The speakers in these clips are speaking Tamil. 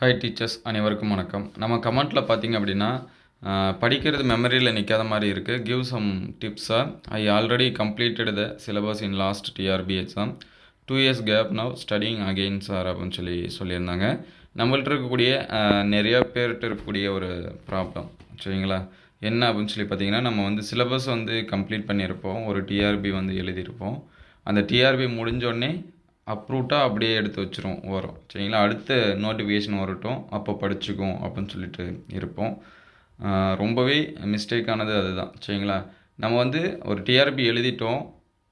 ஹாய் டீச்சர்ஸ் அனைவருக்கும் வணக்கம். நம்ம கமெண்ட்டில் பார்த்தீங்க அப்படின்னா படிக்கிறது மெமரியில் நிற்காத மாதிரி இருக்குது give some டிப்ஸாக I already completed the syllabus in last TRB exam two years gap now studying again sir அப்படின்னு சொல்லி சொல்லியிருந்தாங்க. நம்மள்ட்ட இருக்கக்கூடிய நிறையா பேர்கிட்ட இருக்கக்கூடிய ஒரு ப்ராப்ளம் சரிங்களா? என்ன அப்படின்னு சொல்லி பார்த்தீங்கன்னா நம்ம வந்து சிலபஸ் வந்து கம்ப்ளீட் பண்ணியிருப்போம். ஒரு டிஆர்பி வந்து எழுதியிருப்போம். அந்த டிஆர்பி முடிஞ்சோடனே அப்ரூவ்டாக அப்படியே எடுத்து வச்சிரும் வரும் சரிங்களா? அடுத்த நோட்டிஃபிகேஷன் வரட்டும். அப்போ படிச்சுக்கும் அப்படின்னு சொல்லிட்டு இருப்போம். ரொம்பவே மிஸ்டேக்கானது அதுதான். சரிங்களா? நம்ம வந்து ஒரு டிஆர்பி எழுதிட்டோம்.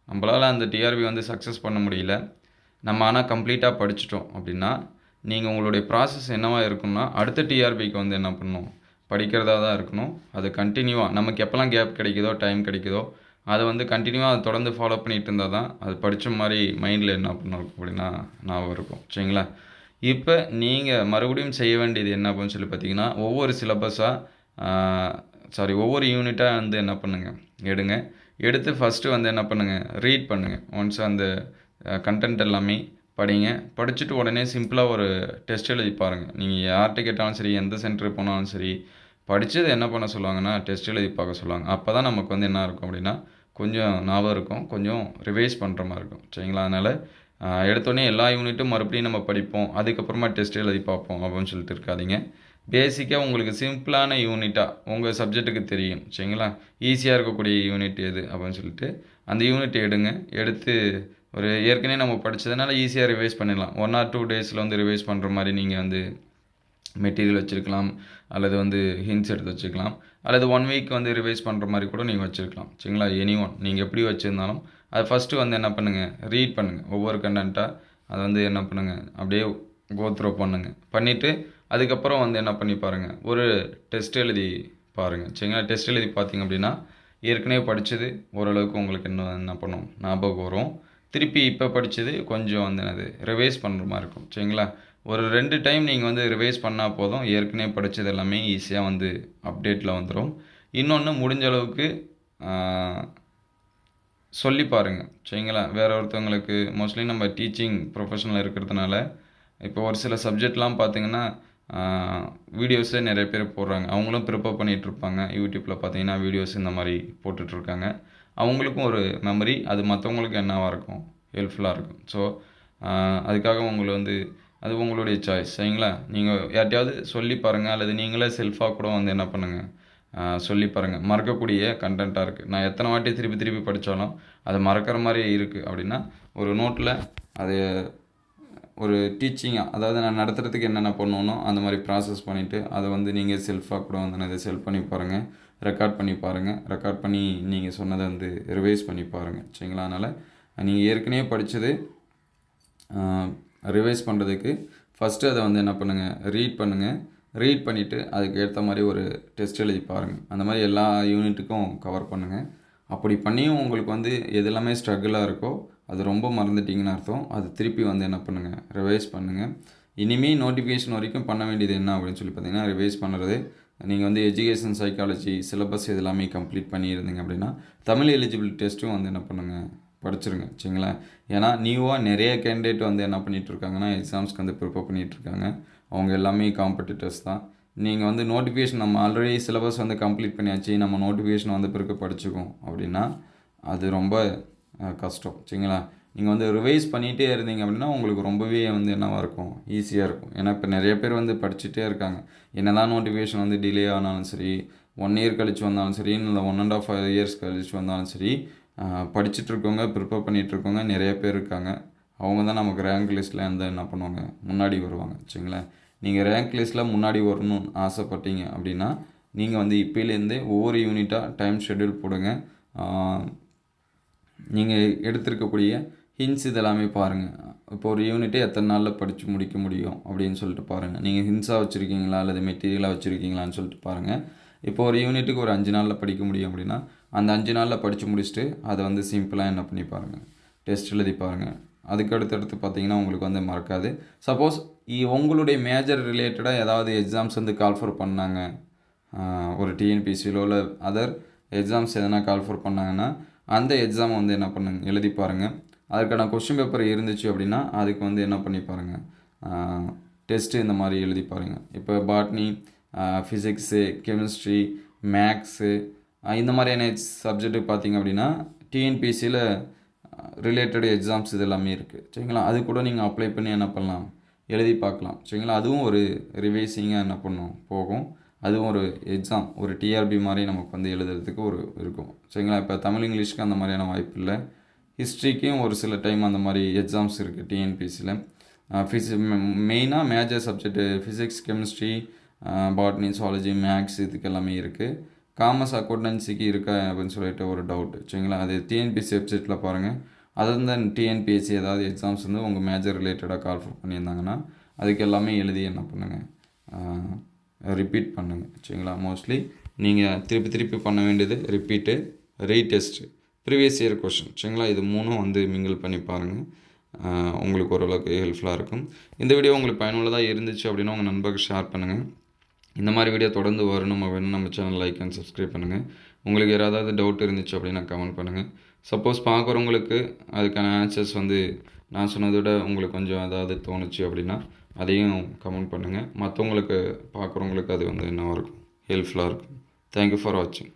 நம்மளால் அந்த டிஆர்பி வந்து சக்ஸஸ் பண்ண முடியல. நம்ம ஆனால் கம்ப்ளீட்டாக படிச்சிட்டோம் அப்படின்னா நீங்கள் உங்களுடைய ப்ராசஸ் என்னவாக இருக்கும்னா அடுத்த டிஆர்பிக்கு வந்து என்ன பண்ணணும்? படிக்கிறதா தான் இருக்கணும். அது கண்டினியூவாக நமக்கு எப்போல்லாம் கேப் கிடைக்குதோ டைம் கிடைக்குதோ அதை வந்து கண்டினியூவாக அதை தொடர்ந்து ஃபாலோ பண்ணிகிட்டு இருந்தால் தான் அது படித்த மாதிரி மைண்டில் என்ன பண்ணணும் அப்படின்னா ஞாபகம் இருக்கும். சரிங்களா? இப்போ நீங்கள் மறுபடியும் செய்ய வேண்டியது என்ன அப்படின்னு சொல்லி பார்த்தீங்கன்னா ஒவ்வொரு சிலபஸாக சாரி ஒவ்வொரு யூனிட்டாக வந்து என்ன பண்ணுங்கள் எடுங்க. எடுத்து ஃபஸ்ட்டு வந்து என்ன பண்ணுங்கள் ரீட் பண்ணுங்கள் ஒன்ஸ் அந்த கண்டென்ட் எல்லாமே படிங்க. படிச்சுட்டு உடனே சிம்பிளாக ஒரு டெஸ்ட் எழுதி பாருங்கள் நீங்கள் யார்கிட்ட கேட்டாலும் சரி எந்த சென்டருக்கு போனாலும் சரி படித்தது என்ன பண்ண சொல்லுவாங்கன்னா டெஸ்ட் எழுதி பார்க்க சொல்லுவாங்க. அப்போ தான் நமக்கு வந்து என்ன இருக்கும் அப்படின்னா கொஞ்சம் ஞாபகம் இருக்கும். கொஞ்சம் ரிவைஸ் பண்ணுற மாதிரி இருக்கும். சரிங்களா? அதனால் எடுத்தோடனே எல்லா யூனிட்டும் மறுபடியும் நம்ம படிப்போம். அதுக்கப்புறமா டெஸ்ட் எழுதி பார்ப்போம் அப்படின்னு சொல்லிட்டு இருக்காதீங்க. பேசிக்காக உங்களுக்கு சிம்பிளான யூனிட்டாக உங்கள் சப்ஜெக்ட்டுக்கு தெரியும். சரிங்களா? ஈஸியாக இருக்கக்கூடிய யூனிட் எது அப்படின்னு சொல்லிட்டு அந்த யூனிட் எடுங்க. எடுத்து ஒரு ஏற்கனவே நம்ம படித்ததுனால ஈஸியாக ரிவைஸ் பண்ணிடலாம். ஒன் ஆர் டூ டேஸில் வந்து ரிவைஸ் பண்ணுற மாதிரி நீங்கள் வந்து மெட்டீரியல் வச்சுருக்கலாம் அல்லது வந்து ஹின்ஸ் எடுத்து வச்சுக்கலாம் அல்லது ஒன் வீக் வந்து ரிவைஸ் பண்ணுற மாதிரி கூட நீங்கள் வச்சுருக்கலாம். சரிங்களா? எனி ஒன் நீங்கள் எப்படி வச்சுருந்தாலும் அதை ஃபஸ்ட்டு வந்து என்ன பண்ணுங்கள் ரீட் பண்ணுங்கள் ஒவ்வொரு கண்டென்ட்டாக அதை வந்து என்ன பண்ணுங்கள் அப்படியே கோத்ரோ பண்ணுங்கள் பண்ணிவிட்டு அதுக்கப்புறம் வந்து என்ன பண்ணி பாருங்கள் ஒரு டெஸ்ட் எழுதி பாருங்கள் சரிங்களா? டெஸ்ட் எழுதி பார்த்தீங்க அப்படின்னா ஏற்கனவே படித்தது ஓரளவுக்கு உங்களுக்கு என்ன என்ன பண்ணும்? ஞாபகம் வரும். திருப்பி இப்போ படித்தது கொஞ்சம் வந்து என்னது? ரிவைஸ் பண்ணுற மாதிரி இருக்கும். சரிங்களா? ஒரு ரெண்டு டைம் நீங்கள் வந்து ரிவைஸ் பண்ணால் போதும். ஏற்கனவே படித்தது எல்லாமே ஈஸியாக வந்து அப்டேட்டில் வந்துடும் இன்னொன்று முடிஞ்ச அளவுக்கு சொல்லி பாருங்கள் சரிங்களா? வேற ஒருத்தவங்களுக்கு மோஸ்ட்லி நம்ம டீச்சிங் ப்ரொஃபஷனில் இருக்கிறதுனால இப்போ ஒரு சில சப்ஜெக்ட்லாம் பார்த்தீங்கன்னா வீடியோஸே நிறைய பேர் போடுறாங்க. அவங்களும் ப்ரிப்பேர் பண்ணிகிட்ருப்பாங்க யூடியூப்பில் பார்த்தீங்கன்னா வீடியோஸ் இந்த மாதிரி போட்டுட்ருக்காங்க அவங்களுக்கும் ஒரு மெமரி அது மற்றவங்களுக்கு என்னவாக இருக்கும்? ஹெல்ப்ஃபுல்லாக இருக்கும். ஸோ அதுக்காக உங்களை வந்து அது உங்களுடைய சாய்ஸ் சரிங்களா? நீங்கள் யார்ட்டையாவது சொல்லி பாருங்கள் அல்லது நீங்களே செல்ஃபாக கூட வந்து என்ன பண்ணுங்கள் சொல்லி பாருங்கள் மறக்கக்கூடிய கண்டென்ட்டாக இருக்குது நான் எத்தனை வாட்டி திருப்பி திருப்பி படித்தாலும் அது மறக்கிற மாதிரி இருக்குது அப்படின்னா ஒரு நோட்டில் அது ஒரு டீச்சிங்காக அதாவது நான் நடத்துகிறதுக்கு என்னென்ன பண்ணணும் அந்த மாதிரி ப்ராசஸ் பண்ணிவிட்டு அதை வந்து நீங்கள் செல்ஃபாக கூட வந்து இதை செல் பண்ணி பாருங்கள் ரெக்கார்ட் பண்ணி பாருங்கள் ரெக்கார்ட் பண்ணி நீங்கள் சொன்னதை வந்து ரிவைஸ் பண்ணி பாருங்கள் சரிங்களா? அதனால் நீங்கள் ஏற்கனவே படித்தது ரிவைஸ் பண்ணுறதுக்கு ஃபஸ்ட்டு அதை வந்து என்ன பண்ணுங்கள் ரீட் பண்ணுங்கள் ரீட் பண்ணிவிட்டு அதுக்கு ஏற்ற மாதிரி ஒரு டெஸ்ட் எழுதி பாருங்கள் அந்த மாதிரி எல்லா யூனிட்டுக்கும் கவர் பண்ணுங்கள் அப்படி பண்ணியும் உங்களுக்கு வந்து எதெல்லாமே ஸ்ட்ரகிளாக இருக்கோ அது ரொம்ப மறந்துட்டிங்கன்னு அர்த்தம். அது திருப்பி வந்து என்ன பண்ணுங்கள் ரிவைஸ் பண்ணுங்கள் இனிமேல் நோட்டிஃபிகேஷன் வரைக்கும் பண்ண வேண்டியது என்ன அப்படின்னு சொல்லி பார்த்தீங்கன்னா ரிவைஸ் பண்ணுறது நீங்கள் வந்து எஜுகேஷன் சைக்காலஜி சிலபஸ் இது எல்லாமே கம்ப்ளீட் பண்ணியிருந்தீங்க அப்படின்னா தமிழ் எலிஜிபிள் டெஸ்ட்டும் வந்து என்ன பண்ணுங்கள் படிச்சிருங்க சரிங்களா? ஏன்னா நியூவாக நிறைய கேண்டிடேட் வந்து என்ன பண்ணிகிட்ருக்காங்கன்னா எக்ஸாம்ஸ்க்கு வந்து ப்ரிப்பேர் பண்ணிகிட்ருக்காங்க இருக்காங்க அவங்க எல்லாமே காம்படிட்டர்ஸ் தான். நீங்கள் வந்து நோட்டிஃபிகேஷன் நம்ம ஆல்ரெடி சிலபஸ் வந்து கம்ப்ளீட் பண்ணியாச்சு நம்ம நோட்டிஃபிகேஷன் வந்து பிறகு படிச்சுக்கோம் அப்படின்னா அது ரொம்ப கஷ்டம் சரிங்களா? நீங்கள் வந்து ரிவைஸ் பண்ணிகிட்டே இருந்தீங்க அப்படின்னா உங்களுக்கு ரொம்பவே வந்து என்னவாக இருக்கும்? ஈஸியாக இருக்கும். ஏன்னா இப்போ நிறைய பேர் வந்து படிச்சுட்டே இருக்காங்க. என்ன தான் நோட்டிஃபிகேஷன் வந்து டிலே ஆனாலும் சரி ஒன் இயர் கழிச்சு வந்தாலும் சரி இல்லை ஒன் அண்ட் ஆஃப் இயர்ஸ் கழித்து வந்தாலும் சரி படிச்சுட்ருக்கவங்க ப்ரிப்பேர் பண்ணிகிட்ருக்கவங்க நிறைய பேர் இருக்காங்க. அவங்க தான் நமக்கு ரேங்க் லிஸ்ட்டில் வந்து என்ன பண்ணுவாங்க? முன்னாடி வருவாங்க சரிங்களேன் நீங்கள் ரேங்க் லிஸ்ட்டில் முன்னாடி வரணும்னு ஆசைப்பட்டீங்க அப்படின்னா நீங்கள் வந்து இப்போலேருந்தே ஒவ்வொரு யூனிட்டாக டைம் ஷெட்யூல் போடுங்க. நீங்கள் எடுத்திருக்கக்கூடிய ஹின்ஸ் இதெல்லாமே பாருங்கள் இப்போ ஒரு யூனிட்டை எத்தனை நாளில் படித்து முடிக்க முடியும் அப்படின்னு சொல்லிட்டு பாருங்கள் நீங்கள் ஹின்ஸாக வச்சுருக்கீங்களா? அல்லது மெட்டீரியலாக வச்சுருக்கீங்களான்னு சொல்லிட்டு பாருங்கள் இப்போ ஒரு யூனிட்டுக்கு ஒரு அஞ்சு நாளில் படிக்க முடியும் அப்படின்னா அந்த அஞ்சு நாளில் படித்து முடிச்சுட்டு அதை வந்து சிம்பிளாக என்ன பண்ணி பாருங்கள் டெஸ்ட் எழுதி பாருங்கள் அதுக்கு அடுத்தடுத்து பார்த்தீங்கன்னா உங்களுக்கு வந்து மறக்காது. சப்போஸ் உங்களுடைய மேஜர் ரிலேட்டடாக ஏதாவது எக்ஸாம்ஸ் வந்து கால்ஃபர் பண்ணாங்க. ஒரு டிஎன்பிசியிலோ இல்லை அதர் எக்ஸாம்ஸ் எதனா கால்ஃபர் பண்ணாங்கன்னா அந்த எக்ஸாம் வந்து என்ன பண்ணுங்க எழுதி பாருங்கள் அதுக்கான கொஷின் பேப்பர் இருந்துச்சு அப்படின்னா அதுக்கு வந்து என்ன பண்ணி பாருங்கள் டெஸ்ட்டு இந்த மாதிரி எழுதி பாருங்கள் இப்போ பாட்னி ஃபிசிக்ஸு கெமிஸ்ட்ரி மேக்ஸு இந்த மாதிரியான சப்ஜெக்ட்டு பார்த்தீங்க அப்படின்னா டிஎன்பிசியில் ரிலேட்டட் எக்ஸாம்ஸ் இது எல்லாமே இருக்குது சரிங்களா? அது கூட நீங்கள் அப்ளை பண்ணி என்ன பண்ணலாம்? எழுதி பார்க்கலாம். சரிங்களா? அதுவும் ஒரு ரிவைசிங்காக என்ன பண்ணும்? போகும். அதுவும் ஒரு எக்ஸாம் ஒரு டிஆர்பி மாதிரி நமக்கு வந்து எழுதுறதுக்கு ஒரு இருக்கும். சரிங்களா? இப்போ தமிழ் இங்கிலீஷ்க்கு அந்த மாதிரியான வாய்ப்பு இல்லை. ஹிஸ்ட்ரிக்கும் ஒரு சில டைம் அந்த மாதிரி எக்ஸாம்ஸ் இருக்குது டிஎன்பிசியில் ஃபிசி மெயினாக major subject physics chemistry botany zoology maths இதுக்கு எல்லாமே இருக்குது காமர்ஸ் அக்கௌண்டன்சிக்கு இருக்கா அப்படின்னு சொல்லிட்டு ஒரு டவுட் சரிங்களா? அது டிஎன்பிசி வெப்சைட்டில் பாருங்கள் அதர் தென் டிஎன்பிஎஸ்சி ஏதாவது எக்ஸாம்ஸ் வந்து உங்கள் மேஜர் ரிலேட்டடாக கால் பண்ணியிருந்தாங்கன்னா அதுக்கு எல்லாமே எழுதி என்ன பண்ணுங்கள் ரிப்பீட் பண்ணுங்கள் சரிங்களா? மோஸ்ட்லி நீங்கள் திருப்பி திருப்பி பண்ண வேண்டியது repeat retest previous year question சரிங்களா? இது மூணும் வந்து மிங்கிள் பண்ணி பாருங்கள் உங்களுக்கு ஓரளவுக்கு ஹெல்ப்ஃபுல்லாக இருக்கும். இந்த வீடியோ உங்களுக்கு பயனுள்ளதாக இருந்துச்சு அப்படின்னா உங்கள் நண்பருக்கு ஷேர் பண்ணுங்கள் இந்த மாதிரி வீடியோ தொடர்ந்து வரணும் அப்படின்னு நம்ம சேனல் லைக் அண்ட் சப்ஸ்கிரைப் பண்ணுங்கள் உங்களுக்கு யாராவது டவுட் இருந்துச்சு அப்படின்னா கமெண்ட் பண்ணுங்கள் சப்போஸ் பார்க்குறவங்களுக்கு அதுக்கான ஆன்சர்ஸ் வந்து நான் சொன்னதை விட உங்களுக்கு கொஞ்சம் ஏதாவது தோணுச்சு அப்படின்னா அதையும் கமெண்ட் பண்ணுங்கள் மற்றவங்களுக்கு பார்க்குறவங்களுக்கு அது வந்து என்ன இருக்கும். ஹெல்ப்ஃபுல்லாக இருக்கும். தேங்க்யூ ஃபார் வாட்சிங்